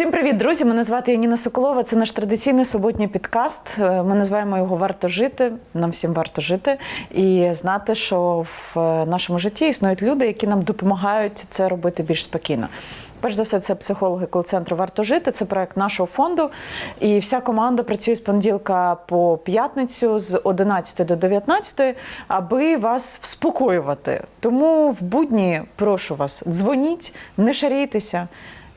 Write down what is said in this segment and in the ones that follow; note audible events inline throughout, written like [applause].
Всім привіт, друзі! Мене звати Яніна Соколова. Це наш традиційний суботній підкаст. Е, Ми називаємо його Варто жити. Нам всім варто жити і знати, що в е, нашому житті існують люди, які нам допомагають це робити більш спокійно. Перш за все, це психологи кол-центру Варто жити. Це проект нашого фонду. І вся команда працює з понеділка по п'ятницю з 11 до 19, аби вас вспокоювати. Тому в будні прошу вас, дзвоніть, не шарійтеся.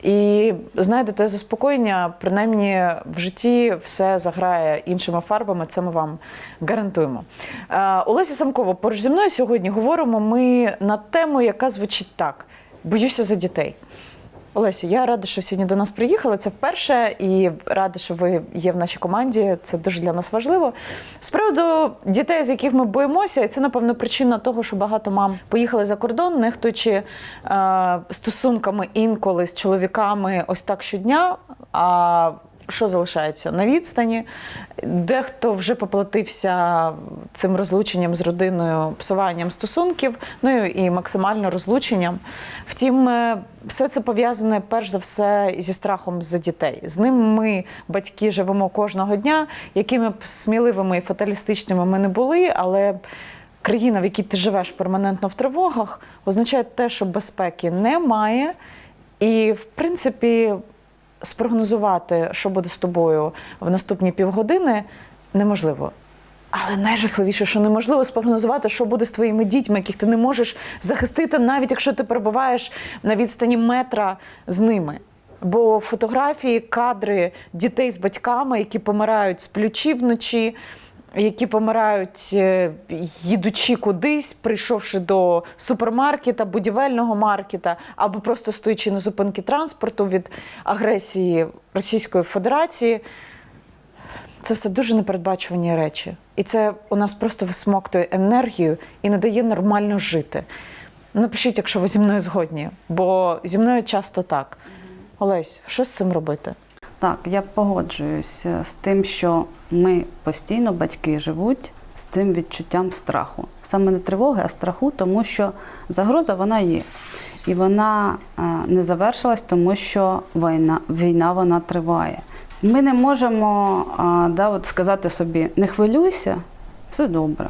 І знайдете заспокоєння, принаймні в житті все заграє іншими фарбами. Це ми вам гарантуємо. Е, Олеся Самкова поруч зі мною сьогодні говоримо ми на тему, яка звучить так: боюся за дітей. Олесю, я рада, що сьогодні до нас приїхали. Це вперше, і рада, що ви є в нашій команді. Це дуже для нас важливо. З приводу дітей, з яких ми боїмося, і це напевно причина того, що багато мам поїхали за кордон, нехтуючи е, стосунками інколи з чоловіками ось так щодня. А що залишається на відстані? Дехто вже поплатився цим розлученням з родиною, псуванням стосунків, ну і максимально розлученням. Втім, е, все це пов'язане перш за все зі страхом за дітей. З ним ми, батьки, живемо кожного дня, якими б сміливими і фаталістичними ми не були, але. Країна, в якій ти живеш перманентно в тривогах, означає те, що безпеки немає, і, в принципі, спрогнозувати, що буде з тобою в наступні півгодини, неможливо. Але найжахливіше, що неможливо спрогнозувати, що буде з твоїми дітьми, яких ти не можеш захистити, навіть якщо ти перебуваєш на відстані метра з ними. Бо фотографії, кадри дітей з батьками, які помирають з плючі вночі, які помирають, е, їдучи кудись, прийшовши до супермаркета, будівельного маркета, або просто стоячи на зупинки транспорту від агресії Російської Федерації. Це все дуже непередбачувані речі. І це у нас просто висмоктує енергію і не дає нормально жити. Напишіть, якщо ви зі мною згодні, бо зі мною часто так. Олесь, що з цим робити? Так, я погоджуюсь е, з тим, що ми постійно, батьки, живуть з цим відчуттям страху. Саме не тривоги, а страху, тому що загроза вона є. І вона е, не завершилась, тому що війна, війна вона триває. Ми не можемо да, от сказати собі, не хвилюйся, все добре.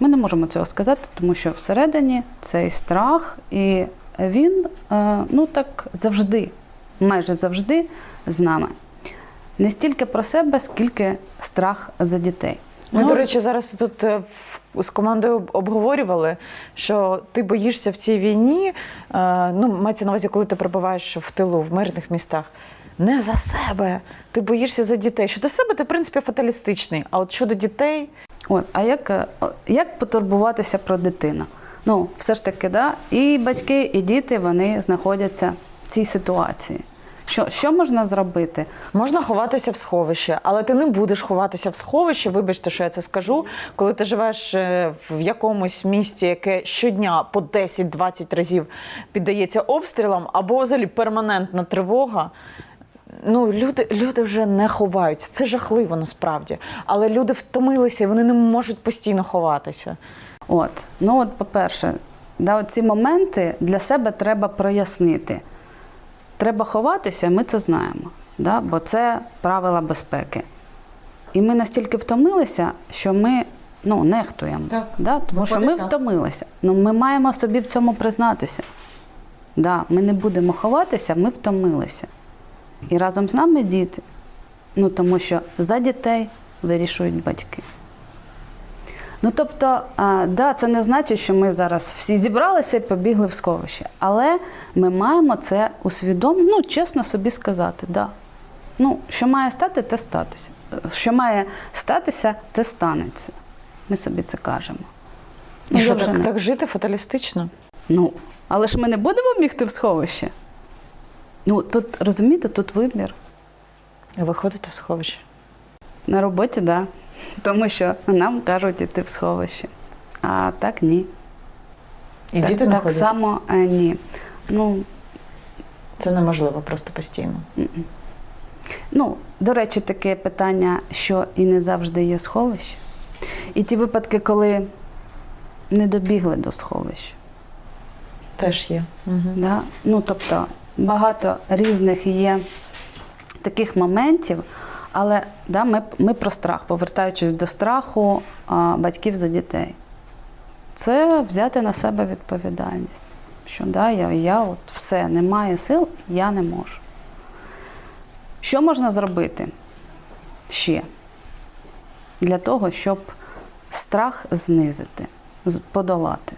Ми не можемо цього сказати, тому що всередині цей страх, і він е, ну так завжди, майже завжди з нами. Не стільки про себе, скільки страх за дітей. Ми, Ну, до речі, зараз тут е, з командою обговорювали, що ти боїшся в цій війні. е, Ну, мається на увазі, коли ти перебуваєш в тилу, в мирних містах. Не за себе. Ти боїшся за дітей. Щодо себе, ти, в принципі, фаталістичний. А от щодо дітей, От, а як, е, як потурбуватися про дитину? Ну, все ж таки, да, і батьки, і діти вони знаходяться в цій ситуації. Що, що можна зробити? Можна ховатися в сховище, але ти не будеш ховатися в сховищі. Вибачте, що я це скажу. Коли ти живеш е, в якомусь місті, яке щодня по 10-20 разів піддається обстрілам, або взагалі перманентна тривога. Ну, люди, люди вже не ховаються. Це жахливо насправді. Але люди втомилися і вони не можуть постійно ховатися. От, ну от, по-перше, да, ці моменти для себе треба прояснити. Треба ховатися, ми це знаємо, да, бо це правила безпеки. І ми настільки втомилися, що ми ну, нехтуємо. Так. Да, тому що ми так. втомилися. Ну, ми маємо собі в цьому признатися. Да, ми не будемо ховатися, ми втомилися. І разом з нами діти. Ну, тому що за дітей вирішують батьки. Ну, тобто, а, да, це не значить, що ми зараз всі зібралися і побігли в сховище. Але ми маємо це усвідомити, ну, чесно собі сказати, да. Ну, що має стати, те статися. Що має статися, те станеться. Ми собі це кажемо. І Ну, що вже так, не- так жити фаталістично? Ну, але ж ми не будемо бігти в сховище. Ну, тут, розумієте, тут вибір. Виходити в сховище. На роботі, так. Да. Тому що нам кажуть іти в сховище. А так ні. І так, діти не так ходять. само е, ні. Ну, Це неможливо просто постійно. м-м. ну, до речі, таке питання, що і не завжди є сховище. І ті випадки, коли не добігли до сховища. Теж є. Угу. Да? Ну, тобто багато різних є таких моментів. Але да, ми, ми про страх, повертаючись до страху а, батьків за дітей, це взяти на себе відповідальність. Що да, я, я от все, немає сил, я не можу. Що можна зробити ще для того, щоб страх знизити, подолати?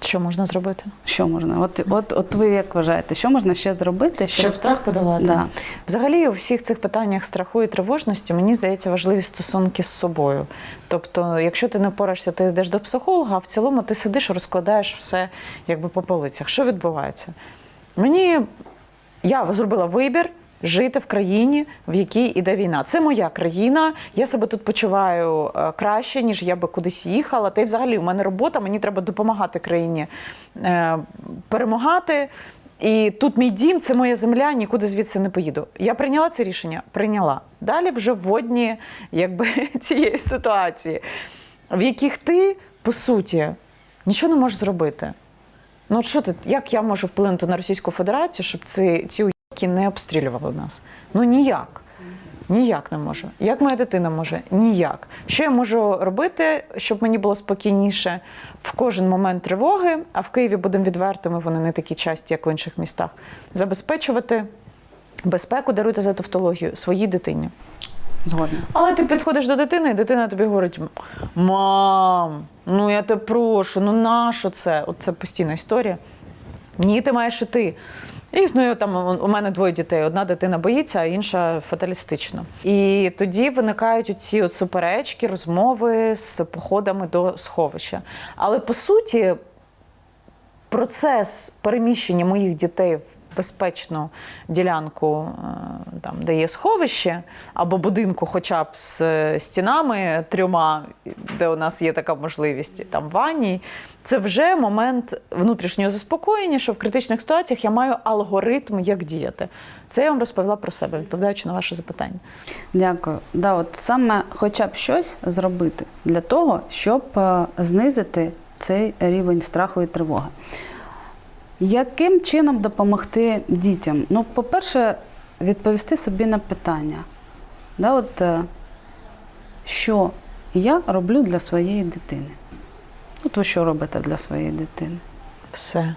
Що можна зробити? Що можна? От, от, от ви як вважаєте, що можна ще зробити, щоб, Щоб страх подолати. Да. Взагалі, у всіх цих питаннях страху і тривожності, мені здається, важливі стосунки з собою. Тобто, якщо ти не впораєшся, ти йдеш до психолога, а в цілому ти сидиш, розкладаєш все якби по полицях. Що відбувається? Мені я зробила вибір. Жити в країні, в якій іде війна. Це моя країна. Я себе тут почуваю е, краще, ніж я би кудись їхала. Та й взагалі у мене робота, мені треба допомагати країні е, перемагати. І тут мій дім, це моя земля, нікуди звідси не поїду. Я прийняла це рішення? Прийняла. Далі вже вводні [laughs] цієї ситуації, в яких ти, по суті, нічого не можеш зробити. Ну, що ти, як я можу вплинути на Російську Федерацію, щоб ці, ці не обстрілювали нас? Ну ніяк. Ніяк не можу. Як моя дитина може? Ніяк. Що я можу робити, щоб мені було спокійніше в кожен момент тривоги, а в Києві будемо відвертими, вони не такі часті, як в інших містах. Забезпечувати безпеку, даруйте за тавтологію своїй дитині. згодна. Але ти підходиш до дитини, і дитина тобі говорить: Мам, ну я тебе прошу, ну нащо це? От це постійна історія. Ні, ти маєш іти. І існує там у- мене двоє дітей. Одна дитина боїться, а інша фаталістично. І тоді виникають от суперечки, розмови з походами до сховища. Але по суті, процес переміщення моїх дітей в безпечну ділянку, е, там, де є сховище, або будинку, хоча б з е, стінами трьома, де у нас є така можливість, там ванні, це вже момент внутрішнього заспокоєння, що в критичних ситуаціях я маю алгоритм, як діяти. Це я вам розповіла про себе, відповідаючи на ваше запитання. Дякую. Да, от саме хоча б щось зробити для того, щоб е, знизити цей рівень страху і тривоги. Яким чином допомогти дітям? Ну, по-перше, відповісти собі на питання. Да, от, е, що я роблю для своєї дитини? От ви що робите для своєї дитини? Все.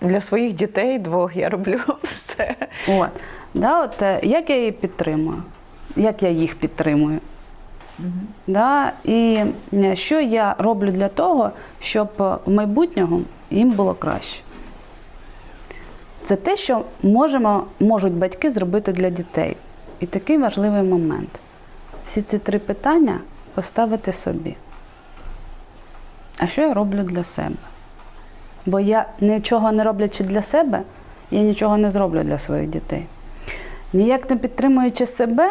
Для своїх дітей двох я роблю [laughs] все. От, да, от, е, як я її підтримую? Як я їх підтримую? Да, і е, що я роблю для того, щоб в майбутньому їм було краще? Це те, що можемо, можуть батьки зробити для дітей. І такий важливий момент. Всі ці три питання поставити собі. А що я роблю для себе? Бо я нічого не роблячи для себе, я нічого не зроблю для своїх дітей. Ніяк не підтримуючи себе,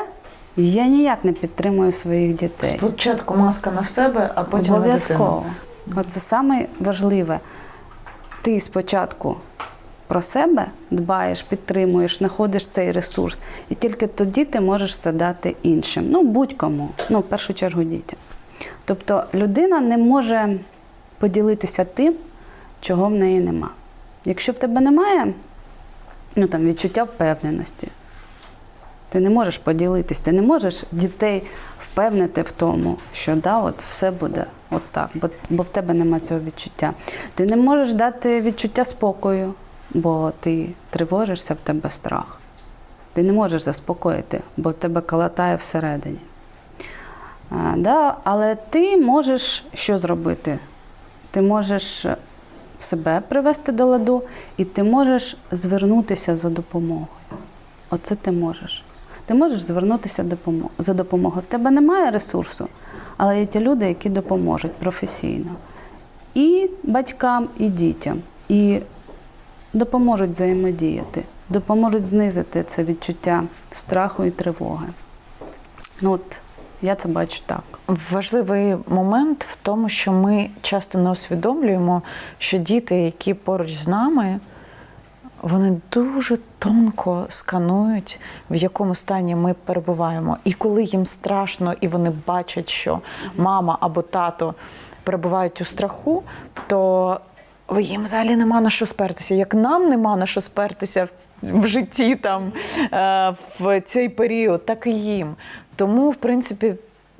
я ніяк не підтримую своїх дітей. Спочатку маска на себе, а потім на дитину. Обов'язково. Оце саме важливе. Ти спочатку про себе дбаєш, підтримуєш, знаходиш цей ресурс, і тільки тоді ти можеш це дати іншим. Ну, будь-кому, ну, в першу чергу дітям. Тобто людина не може поділитися тим, чого в неї нема. Якщо в тебе немає ну, там, відчуття впевненості, ти не можеш поділитись, ти не можеш дітей впевнити в тому, що да, от все буде от так, бо, бо в тебе нема цього відчуття. Ти не можеш дати відчуття спокою, бо ти тривожишся, в тебе страх. Ти не можеш заспокоїти, бо тебе калатає всередині. А, да, але ти можеш що зробити? Ти можеш себе привести до ладу, і ти можеш звернутися за допомогою. Оце ти можеш. Ти можеш звернутися за допомогою. В тебе немає ресурсу, але є ті люди, які допоможуть професійно. І батькам, і дітям. І допоможуть взаємодіяти, допоможуть знизити це відчуття страху і тривоги. Ну от я це бачу так. Важливий момент в тому, що ми часто не усвідомлюємо, що діти, які поруч з нами, вони дуже тонко сканують, в якому стані ми перебуваємо. І коли їм страшно, і вони бачать, що мама або тато перебувають у страху, то їм взагалі нема на що спертися. Як нам нема на що спертися в, житті там е, в цей період, так і їм. Тому, в принципі,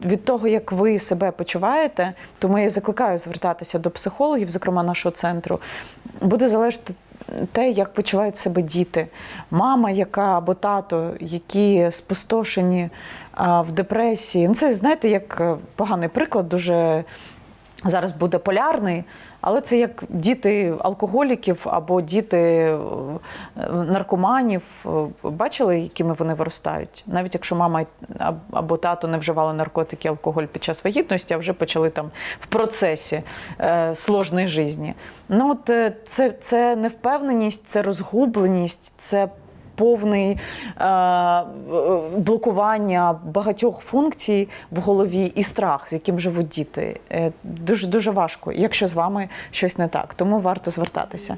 від того, як ви себе почуваєте, тому я закликаю звертатися до психологів, зокрема нашого центру, буде залежати те, як почувають себе діти. Мама, яка або тато, які спустошені а, в депресії. Ну, це знаєте, як е, поганий приклад, дуже зараз буде полярний. Але це як діти алкоголіків або діти е, наркоманів. Е, Бачили, якими вони виростають? Навіть якщо мама або тато не вживали наркотики, алкоголь під час вагітності, а вже почали там в процесі е, сложної житті. Ну от е, це, це невпевненість, це розгубленість, це повний е, блокування багатьох функцій в голові і страх, з яким живуть діти. Е, дуже дуже важко, якщо з вами щось не так. Тому варто звертатися.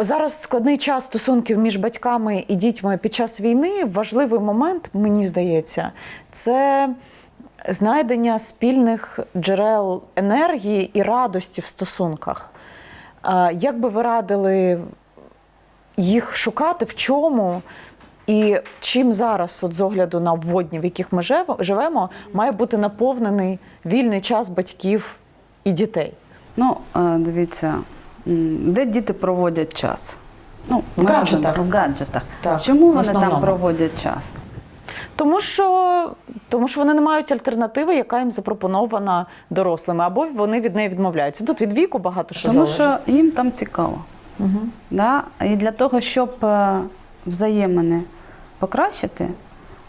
Зараз складний час стосунків між батьками і дітьми під час війни. Важливий момент, мені здається, це знайдення спільних джерел енергії і радості в стосунках. Е, Як би ви радили їх шукати, в чому і чим зараз, от з огляду на вводні, в яких ми живемо, має бути наповнений вільний час батьків і дітей. Ну, е, дивіться, де діти проводять час? Ну, В гаджетах. В гаджетах. Так, Чому вони там проводять час? Тому що, тому що вони не мають альтернативи, яка їм запропонована дорослими, або вони від неї відмовляються. Тут від віку багато що Тому залежить. що їм там цікаво. Угу. Да? І для того, щоб е, взаємини покращити,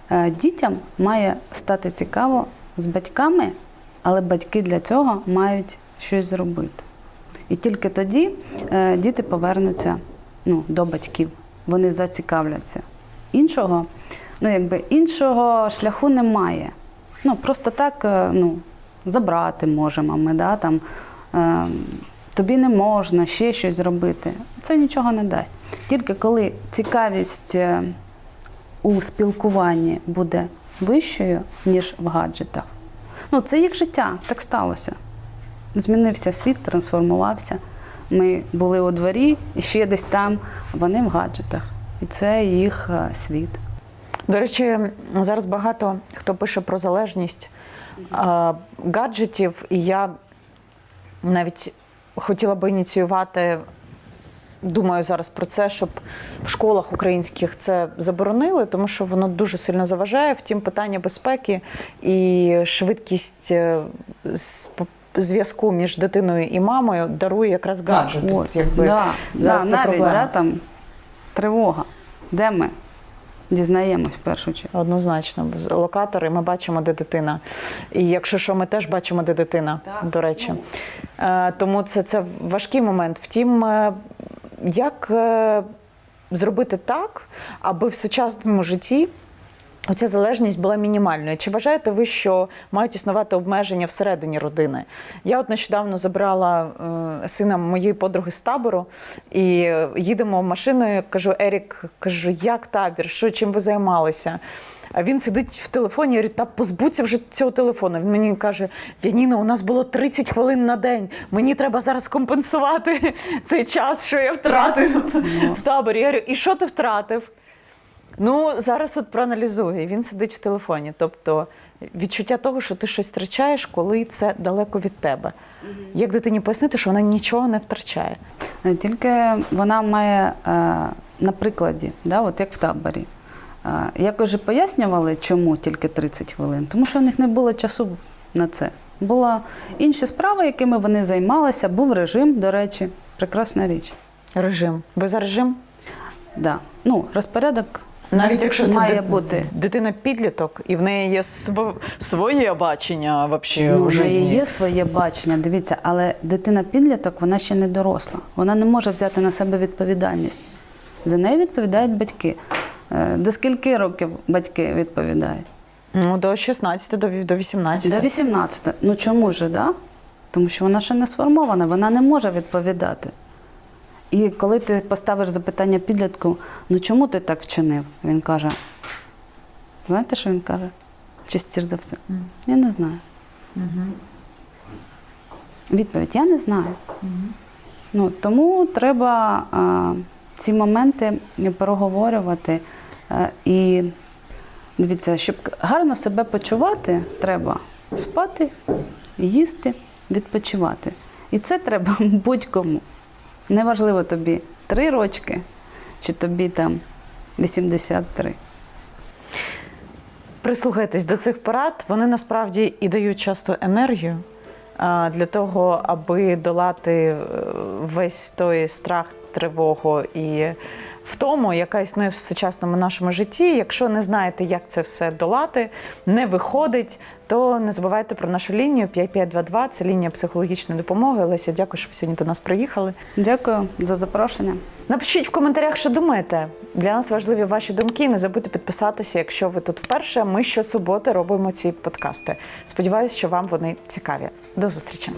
е, дітям має стати цікаво з батьками, але батьки для цього мають щось зробити. І тільки тоді е, діти повернуться ну, до батьків, вони зацікавляться. Іншого, ну, якби, іншого шляху немає. Ну, просто так ну, забрати можемо ми, да, там, тобі не можна ще щось зробити. Це нічого не дасть. Тільки коли цікавість е, у спілкуванні буде вищою, ніж в гаджетах. Ну, це їх життя, так сталося. Змінився світ, трансформувався. Ми були у дворі і ще десь там, вони в гаджетах. І це їх е, світ. До речі, зараз багато хто пише про залежність гаджетів, і я навіть хотіла би ініціювати. Думаю зараз про це, щоб в школах українських це заборонили, тому що воно дуже сильно заважає. Втім, питання безпеки і швидкість е, з- зв'язку між дитиною і мамою дарує якраз гаджет. Да, зараз да, це навіть проблема. да, там тривога. Де ми дізнаємось в першу чергу? Однозначно, локатори ми бачимо, де дитина. І якщо що, ми теж бачимо, де дитина, Так. до речі. Е, Тому це, це важкий момент. Втім, е, як е, зробити так, аби в сучасному житті. Оця залежність була мінімальною. Чи вважаєте ви, що мають існувати обмеження всередині родини? Я от нещодавно забрала е, сина моєї подруги з табору і е, їдемо машиною. Кажу, Ерік, кажу, як табір? Що чим ви займалися? А він сидить в телефоні, я говорю, та позбудься вже цього телефону. Він мені каже: Яніна, у нас було 30 хвилин на день. Мені треба зараз компенсувати [laughs] цей час, що я втратив в таборі. Я говорю, і що ти втратив? Ну, зараз от проаналізує. Він сидить в телефоні. Тобто відчуття того, що ти щось втрачаєш, коли це далеко від тебе. Як дитині пояснити, що вона нічого не втрачає? Е, Тільки вона має е, на прикладі, да, от як в таборі. Е, як вже пояснювали, чому тільки 30 хвилин, тому що в них не було часу на це. Були інші справи, якими вони займалися, був режим, до речі, прекрасна річ. Режим. Ви за режим? Да. Ну, розпорядок Навіть якщо це має ди- бути. дитина підліток, і в неї є сво- своє бачення вообще Ну, в житті. неї є своє бачення, дивіться, але дитина-підліток, вона ще не доросла. Вона не може взяти на себе відповідальність. За неї відповідають батьки. Е, До скільки років батьки відповідають? Ну, до 16, до до 18. До 18. Ну чому ж, да? Тому що вона ще не сформована, вона не може відповідати. І коли ти поставиш запитання підлітку, ну чому ти так вчинив? Він каже: знаєте, що він каже? Частіше за все. Я не знаю. Відповідь: я не знаю. Ну, тому треба а, ці моменти проговорювати. Е, і дивіться, щоб гарно себе почувати, треба спати, їсти, відпочивати. І це треба [laughs] будь-кому. Неважливо тобі три рочки, чи тобі там 83. Прислухайтесь до цих порад. Вони насправді і дають часто енергію для того, аби долати е, весь той страх, тривогу і втому, яка існує в сучасному нашому житті. Якщо не знаєте, як це все долати, не виходить, то не забувайте про нашу лінію 5522. Це лінія психологічної допомоги. Леся, дякую, що ви сьогодні до нас приїхали. Дякую за запрошення. Напишіть в коментарях, що думаєте. Для нас важливі ваші думки. Не забудьте підписатися, якщо ви тут вперше. Ми щосуботи робимо ці подкасти. Сподіваюсь, що вам вони цікаві. До зустрічі.